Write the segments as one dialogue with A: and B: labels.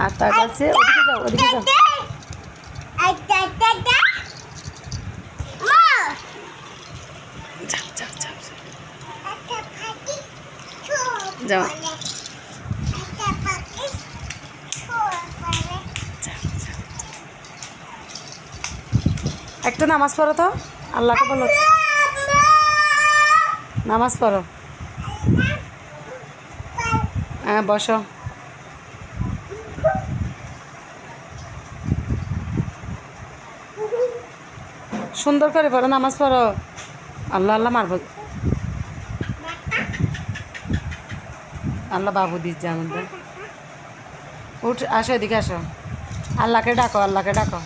A: আর তার কাছে ওদিকে যাও ওদিকে যাও। যাও। একটা নামাজ পড়ো তো। আল্লাহকে বলো নামাজ পড়ো। হ্যাঁ বসো। সুন্দর করে পড়ো, নামাজ পড়ো। আল্লাহ আল্লাহ মারব। আল্লাহ বাবু দিচ্ছে আমাদের। উঠ, আসো এদিকে আসো। আল্লাহকে ডাকো আল্লাহকে ডাকো।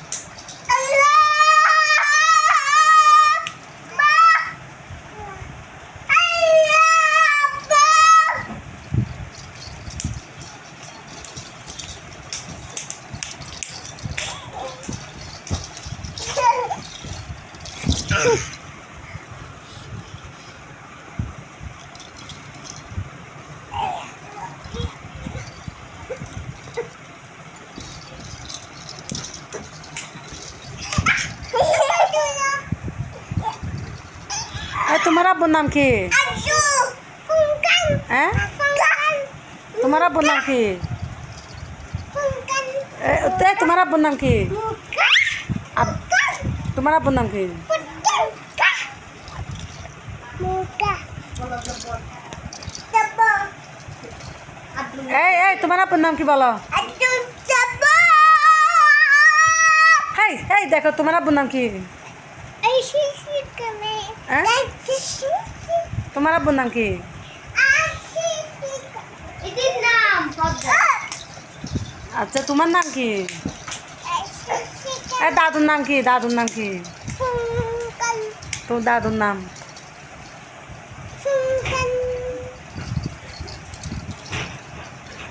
A: তোমার আব্বুর নাম কি হ্যাঁ তোমার আব্বুর নাম কি এ, এ, তোমার আব্বুর নাম কি আব- তোমার আব্বুর নাম কি এই এই তোমার আব্বুর নাম কি বলো? হেই হেই দেখো তোমার আব্বুর নাম কি? তোমার আব্বুর নাম কি? আচ্ছা তোমার নাম কি? এই দাদুর নাম কি দাদুর নাম কি? তোর দাদুর নাম?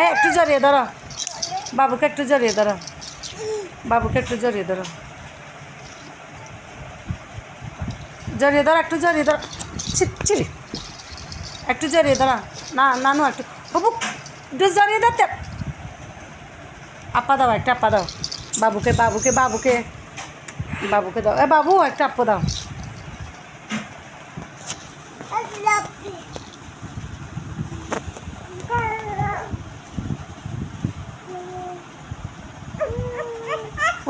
A: এই একটু জড়িয়ে ধরো। বাবুকে একটু জড়িয়ে ধরো। বাবুকে একটু জড়িয়ে ধরো। জড়িয়ে ধরো, একটু জড়িয়ে ধরো। চিলি একটু জড়িয়ে ধরো। না নানু একটু। বাবু, একটু জড়িয়ে ধরতে। আপা দাও, একটা আপা দাও। বাবুকে বাবুকে বাবুকে। বাবুকে দাও। এ, বাবু, একটা আপা দাও।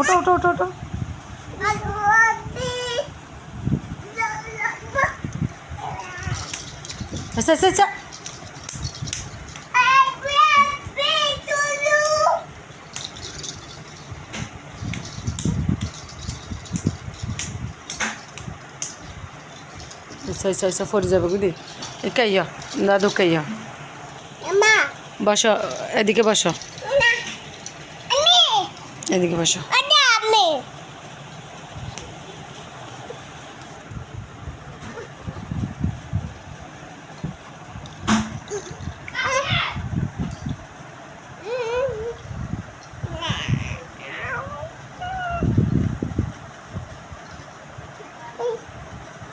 A: ওটো ওটো ওটো ওটো এসে এসে এসে এসে এসে এসে পড়ে যাবে বুঝলি। কাইয়া দাদু বসো, এদিকে বসো। এদিকে বসো।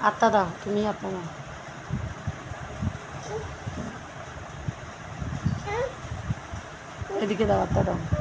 A: আত্মা দাও তুমি আত্মা দাও। এদিকে দাও আত্মা দাও।